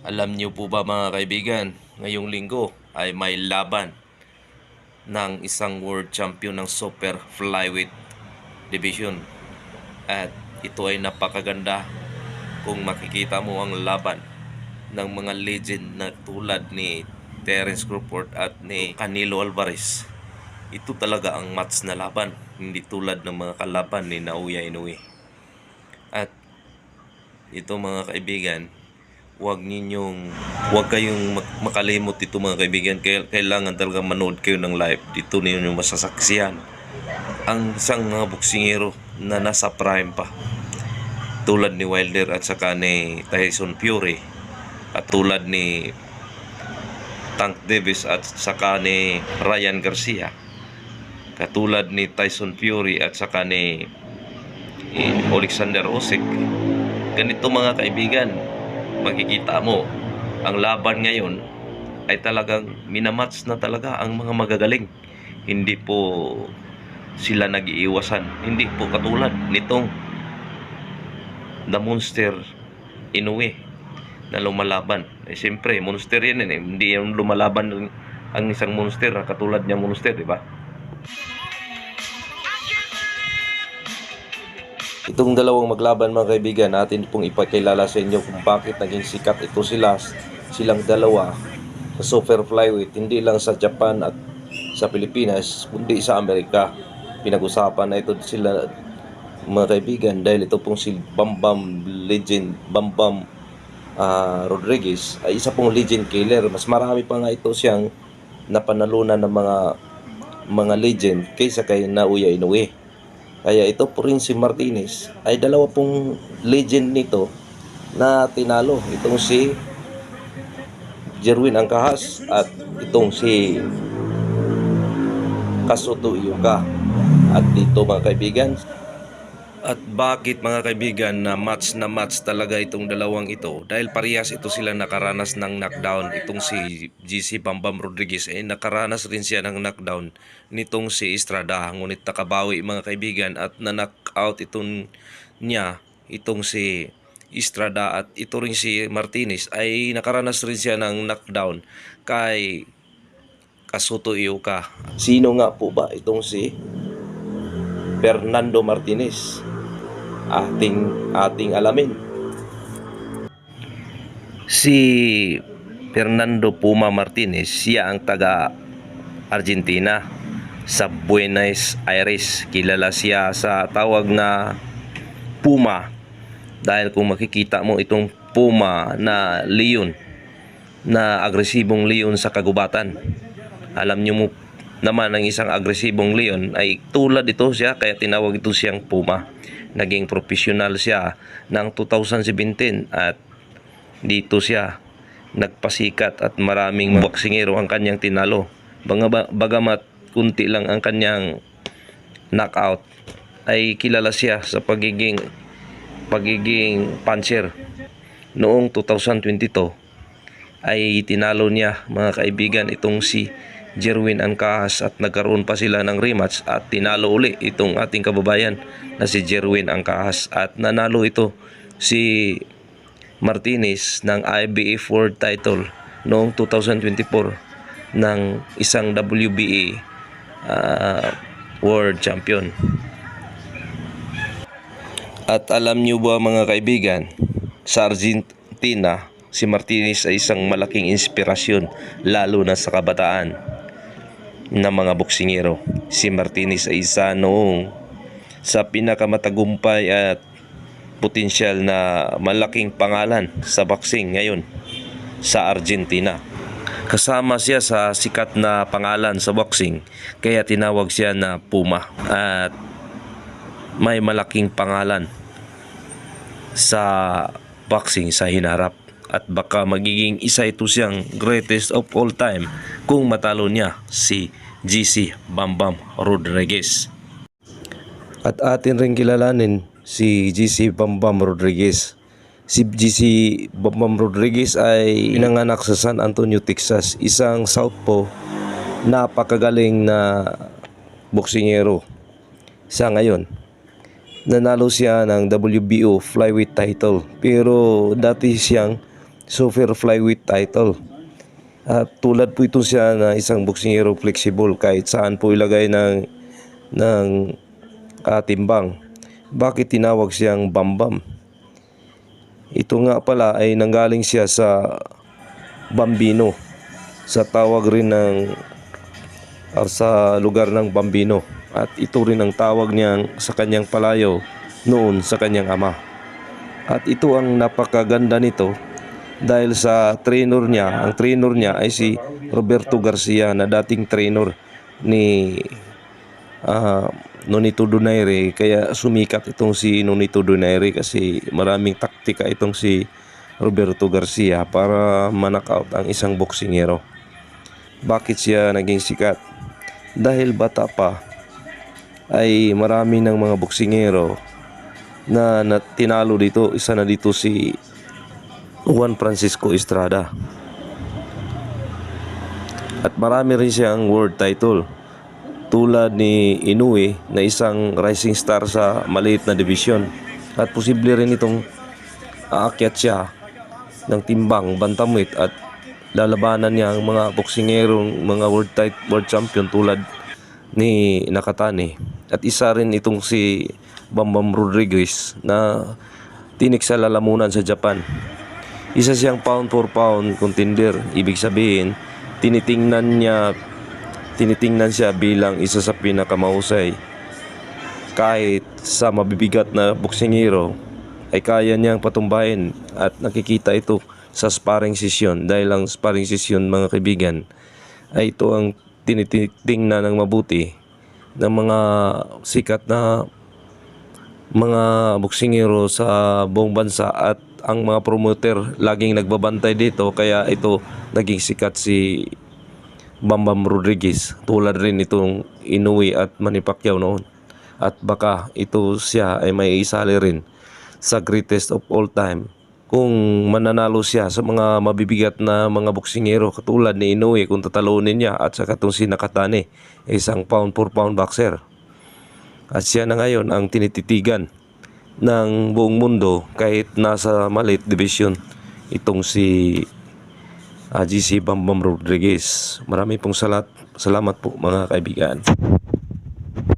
Alam niyo po ba mga kaibigan, ngayong linggo ay may laban ng isang world champion ng super flyweight division. At ito ay napakaganda kung makikita mo ang laban ng mga legend na tulad ni Terence Crawford at ni Canelo Alvarez. Ito talaga ang match na laban, hindi tulad ng mga kalaban ni Naoya Inoue. At ito mga kaibigan, huwag ninyong, huwag kayong mak- makalimot ito mga kaibigan. Kailangan talaga manood kayo ng live. Dito ninyo masasaksiyan ang isang mga boksingero na nasa prime pa. Tulad ni Wilder at saka ni Tyson Fury. At tulad ni Tank Davis at saka ni Ryan Garcia. Katulad ni Tyson Fury at saka ni eh, Alexander Usyk. Ganito mga kaibigan, makikita mo ang laban ngayon ay talagang minamatch na talaga ang mga magagaling. Hindi po sila nag-iiwasan. Hindi po katulad nitong The Monster Inoue na lumalaban. Eh siyempre, monster yan eh. Hindi yung lumalaban ng- ang isang monster katulad niya monster, di ba? Itong dalawang maglaban mga kaibigan, natin pong ipakilala sa inyo kung bakit naging sikat ito sila, silang dalawa sa super flyweight, hindi lang sa Japan at sa Pilipinas, kundi sa Amerika. Pinag-usapan na ito sila mga kaibigan dahil ito pong si Bambam Legend, Bambam ah, Rodriguez ay isa pong legend killer. Mas marami pa nga ito siyang napanalunan ng mga mga legend kaysa kay Naoya Inoue. Kaya ito po rin si Martinez ay dalawa pong legend nito na tinalo. Itong si Jerwin Angkahas at itong si Kasuto Iyuka. At dito mga kaibigan, at bakit mga kaibigan na match na match talaga itong dalawang ito? Dahil parehas ito sila nakaranas ng knockdown. Itong si GC Bambam Rodriguez eh nakaranas rin siya ng knockdown nitong si Estrada. Ngunit nakabawi mga kaibigan at na-knockout itong niya itong si Estrada at ito rin si Martinez ay nakaranas rin siya ng knockdown kay Kasuto Iyuka. Sino nga po ba itong si Fernando Martinez? Ating ating alamin. Si Fernando Puma Martinez, siya ang taga Argentina sa Buenos Aires. Kilala siya sa tawag na Puma dahil kung makikita mo itong Puma na leon na agresibong leon sa kagubatan. Alam niyo mo naman ang isang agresibong leon ay tulad ito siya kaya tinawag ito siyang Puma. Naging profesional siya ng 2017 at dito siya nagpasikat at maraming boksingero ang kanyang tinalo. Bagamat kunti lang ang kanyang knockout ay kilala siya sa pagiging pagiging puncher. Noong 2022 ay tinalo niya mga kaibigan itong si Jerwin Angkahas at nagkaroon pa sila ng rematch at tinalo uli itong ating kababayan na si Jerwin Angkahas at nanalo ito si Martinez ng IBF World Title noong 2024 ng isang WBA ah, World Champion. At alam niyo ba mga kaibigan, sa Argentina, si Martinez ay isang malaking inspirasyon lalo na sa kabataan ng mga boksingero. Si Martinez ay isa noong sa pinakamatagumpay at potensyal na malaking pangalan sa boxing ngayon sa Argentina. Kasama siya sa sikat na pangalan sa boxing kaya tinawag siya na Puma at may malaking pangalan sa boxing sa hinarap at baka magiging isa ito siyang greatest of all time kung matalo niya si GC Bambam Rodriguez. At atin rin kilalanin si GC Bambam Rodriguez. Si GC Bambam Rodriguez ay pinanganak sa San Antonio, Texas. Isang southpaw, napakagaling na boksingero. Sa ngayon, nanalo siya ng WBO flyweight title pero dati siyang super flyweight title. At tulad po ito siya na isang boksingero flexible kahit saan po ilagay ng ng ah, timbang. Bakit tinawag siyang Bambam? Ito nga pala ay nanggaling siya sa Bambino sa tawag rin ng or sa lugar ng Bambino at ito rin ang tawag niyang sa kanyang palayo noon sa kanyang ama. At ito ang napakaganda nito dahil sa trainer niya, ang trainer niya ay si Roberto Garcia na dating trainer ni ah, Nonito Donaire kaya sumikat itong si Nonito Donaire kasi maraming taktika itong si Roberto Garcia para manakaut ang isang boksingero. Bakit siya naging sikat? Dahil bata pa ay marami ng mga boksingero na, na tinalo dito. Isa na dito si Juan Francisco Estrada. At marami rin siyang world title. Tulad ni Inoue na isang rising star sa maliit na division. At posible rin itong aakyat siya ng timbang bantamweight at lalabanan niya ang mga boksingerong mga world title world champion tulad ni Nakatani at isa rin itong si Bambam Rodriguez na tinik sa lalamunan sa Japan isa siyang pound for pound contender. Ibig sabihin tinitingnan niya tinitingnan siya bilang isa sa pinakamahusay kahit sa mabibigat na boksingero ay kaya niyang patumbahin at nakikita ito sa sparring session. Dahil ang sparring session mga kaibigan ay ito ang tinitingnan ng mabuti ng mga sikat na mga boksingero sa buong bansa at ang mga promoter laging nagbabantay dito kaya ito naging sikat si Bambam Rodriguez. Tulad rin itong Inoue at Manny Pacquiao noon. At baka ito siya ay may isali rin sa greatest of all time. Kung mananalo siya sa mga mabibigat na mga boksingero katulad ni Inoue kung tatalunin niya at saka itong si Nakatani isang pound for pound boxer. At siya na ngayon ang tinititigan ng buong mundo kahit nasa maliit division itong si ah, GC Bambam Rodriguez. Marami pong salat, salamat po mga kaibigan.